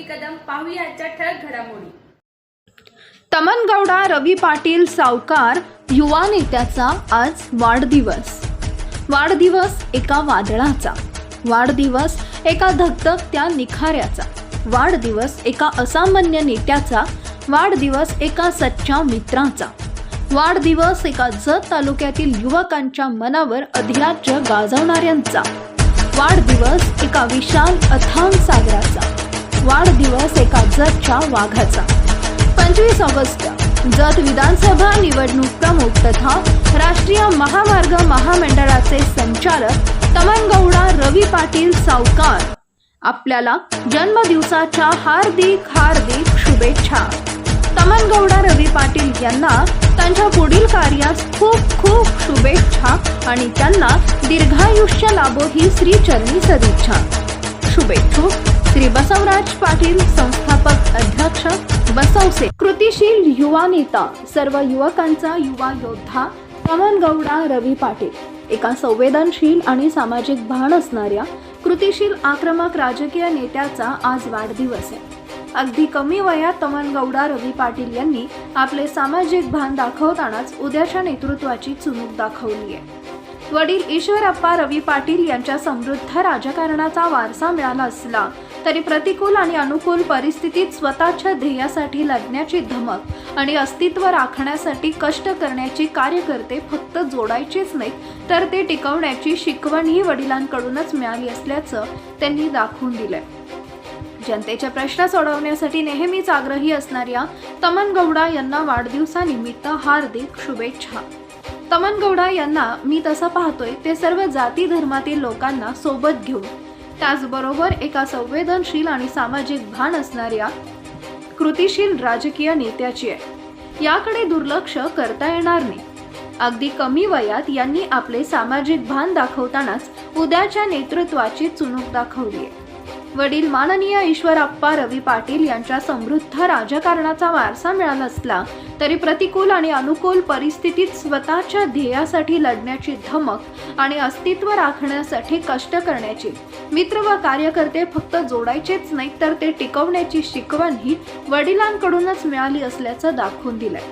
मी कदम पाहूया आजच्या ठळक घडामोडी. तमनगौडा रवी पाटील सावकार युवा नेत्याचा आज वाढदिवस. वाढदिवस एका वादळाचा. वाढदिवस एका धगधगत्या निखाऱ्याचा. वाढदिवस एका असामान्य नेत्याचा. वाढदिवस एका सच्च्या मित्राचा. वाढदिवस एका जत तालुक्यातील युवकांच्या मनावर अधिराज्य गाजवणाऱ्यांचा. वाढदिवस एका विशाल अथांग सागराचा. वाढदिवस एका जतच्या वाघाचा. पंचवीस ऑगस्ट जत विधानसभा निवडणूक प्रमुख तथा राष्ट्रीय महामार्ग महामंडळाचे संचालक तमनगौडा रवी पाटील सावकार. आपल्याला जन्मदिवसाच्या हार्दिक हार्दिक शुभेच्छा. तमनगौडा रवी पाटील यांना त्यांच्या पुढील कार्यास खूप खूप शुभेच्छा आणि त्यांना दीर्घायुष्य लाभो ही श्रीचरणी सदिच्छा. शुभेच्छुक श्री बसवराज पाटील संस्थापक अध्यक्ष बसवसे. कृतिशील युवा नेता सर्व युवकांचा युवा योद्धा पवन गौडा रवी पाटील. एका संवेदनशील आणि सामाजिक भान असणाऱ्या कृतिशील आक्रमक राजकीय नेत्याचा आज वाढदिवस आहे. अगदी कमी वयात तमन गौडा रवी पाटील यांनी आपले सामाजिक भान दाखवतानाच उद्याच्या नेतृत्वाची चुणूक दाखवली आहे. वडील ईश्वरप्पा रवी पाटील यांच्या समृद्ध राजकारणाचा वारसा मिळाला असला तरी प्रतिकूल आणि अनुकूल परिस्थितीत स्वतःच्या ध्येयासाठी लढण्याची धमक आणि अस्तित्व राखण्यासाठी कष्ट करण्याची कार्यकर्ते फक्त जोडायचेच नाहीत तर ते टिकवण्याची शिकवणही वडिलांकडूनच मिळाली असल्याचं त्यांनी दाखवून दिलंय. जनतेचे प्रश्न सोडवण्यासाठी नेहमीच आग्रही असणाऱ्या तमन गौडा यांना वाढदिवसानिमित्त हार्दिक शुभेच्छा. तमन गौडा यांना मी तसं पाहतोय ते सर्व जाती धर्मातील लोकांना सोबत घेऊन त्याचबरोबर एका संवेदनशील आणि सामाजिक भान असणाऱ्या कृतिशील राजकीय नेत्याची आहे. याकडे दुर्लक्ष करता येणार नाही. अगदी कमी वयात यांनी आपले सामाजिक भान दाखवतानाच उद्याच्या नेतृत्वाची चुणूक दाखवली आहे. वडील माननीय ईश्वरप्पा रवी पाटील यांच्या समृद्ध राजकारणाचा वारसा मिळाला असला तरी प्रतिकूल आणि अनुकूल परिस्थितीत स्वतःच्या ध्येयासाठी लढण्याची धमक आणि अस्तित्व राखण्यासाठी कष्ट करण्याची मित्र व कार्यकर्ते फक्त जोडायचेच नाही तर ते टिकवण्याची शिकवण ही वडिलांकडूनच मिळाली असल्याचं दाखवून दिलंय.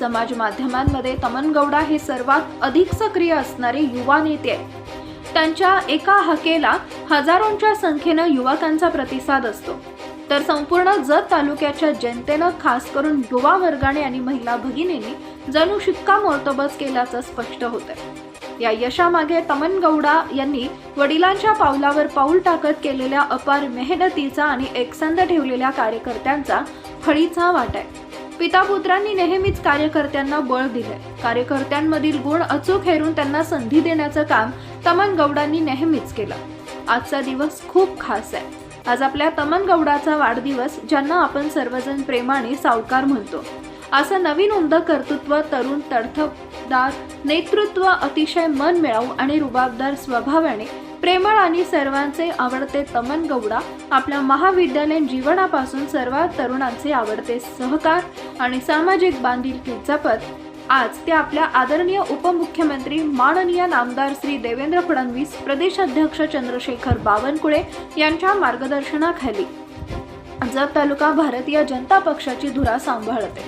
समाज माध्यमांमध्ये तमनगौडा हे सर्वात अधिक सक्रिय असणारे युवा नेते आहेत. त्यांच्या एका हकेला हजारोंच्या संख्येनं युवकांचा प्रतिसाद असतो. तर संपूर्ण जत तालुक्याच्या जनतेनं खास करून युवा वर्गाने आणि महिला भगिनींनी जणू शिक्कामोर्तबच केल्याचं स्पष्ट होतंय. या यशामागे तमन गौडा यांनी वडिलांच्या पावलावर पाऊल टाकत केलेल्या अपार मेहनतीचा आणि एकसंध ठेवलेल्या कार्यकर्त्यांचा फळीचा वाट आहे. पिता पुत्रांनी नेहमीच कार्यकर्त्यांना बळ दिले कार्यकर्त्यांमधील गुण अचूक हेरून त्यांना संधी देण्याचं काम तमन गौडांनी नेहमीच केलं. आजचा दिवस खूप खास आहे. आज आपल्या तमन गौडाचा वाढदिवस ज्यांना आपण सर्वजण प्रेमाने सावकार म्हणतो. असं नवीन उमद कर्तृत्व तरुण तडफदार नेतृत्व अतिशय मन मिळावू आणि रुबाबदार स्वभावाने प्रेमळ आणि सर्वांचे आवडते तमन गौडा आपल्या महाविद्यालयीन जीवनापासून सर्वात तरुणांचे आवडते सहकार आणि सामाजिक बांधिलकी जपत आज ते आपल्या आदरणीय उपमुख्यमंत्री माननीय नामदार श्री देवेंद्र फडणवीस प्रदेशाध्यक्ष चंद्रशेखर बावनकुळे यांच्या मार्गदर्शनाखाली जत तालुका भारतीय जनता पक्षाची धुरा सांभाळते.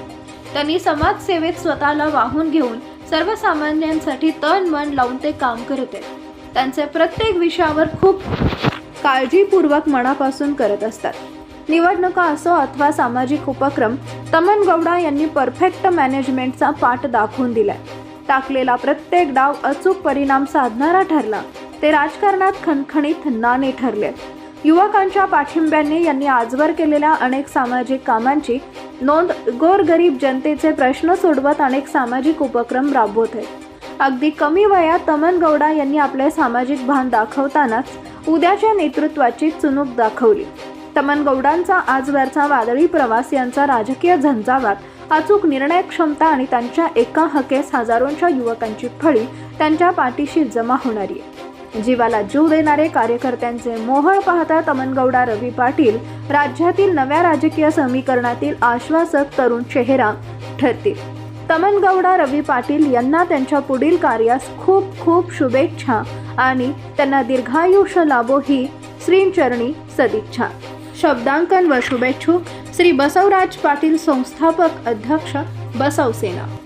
त्यांनी समाजसेवेत स्वतःला वाहून घेऊन सर्वसामान्यांसाठी तन मन लावून ते काम करत. आहेत त्यांचे प्रत्येक विषयावर खूप काळजीपूर्वक मनापासून करत असतात. निवडणुका असो अथवा सामाजिक उपक्रम तमन गौडा यांनी परफेक्ट मॅनेजमेंटचा पाठ दाखवून दिलाय. टाकलेला प्रत्येक डाव अचूक परिणाम साधणारा ठरला ते राजकारणात खणखणीत नाणे ठरले. युवकांच्या पाठिंब्याने यांनी आजवर केलेल्या अनेक सामाजिक कामांची नोंद गोरगरीब जनतेचे प्रश्न सोडवत अनेक सामाजिक उपक्रम राबवत आहेत अगदी कमी वयात तमन गौडा यांनी आपले सामाजिक भान दाखवतानाच उद्याच्या नेतृत्वाची चुणूक दाखवली. तमन गौडांचा आजवरचा वादळी प्रवास यांचा राजकीय झंझावात. अचूक निर्णय क्षमता आणि त्यांच्या एका हकेस हजारोंच्या युवकांची फळी त्यांच्या पाठीशी जमा होणारी आहे. जीवाला जीव देणारे कार्यकर्त्यांचे मोहळ पाहता तमनगौडा रवी पाटील राज्यातील नव्या राजकीय समीकरणातील आश्वासक तरुण चेहरा ठरतील. तमनगौडा रवी पाटील यांना त्यांच्या पुढील कार्यास खूप खूप शुभेच्छा आणि त्यांना दीर्घायुष्य लाभो ही श्रींचरणी सदिच्छा. शब्दांकन व शुभेच्छुक श्री बसवराज पाटील संस्थापक अध्यक्ष बसवसेना.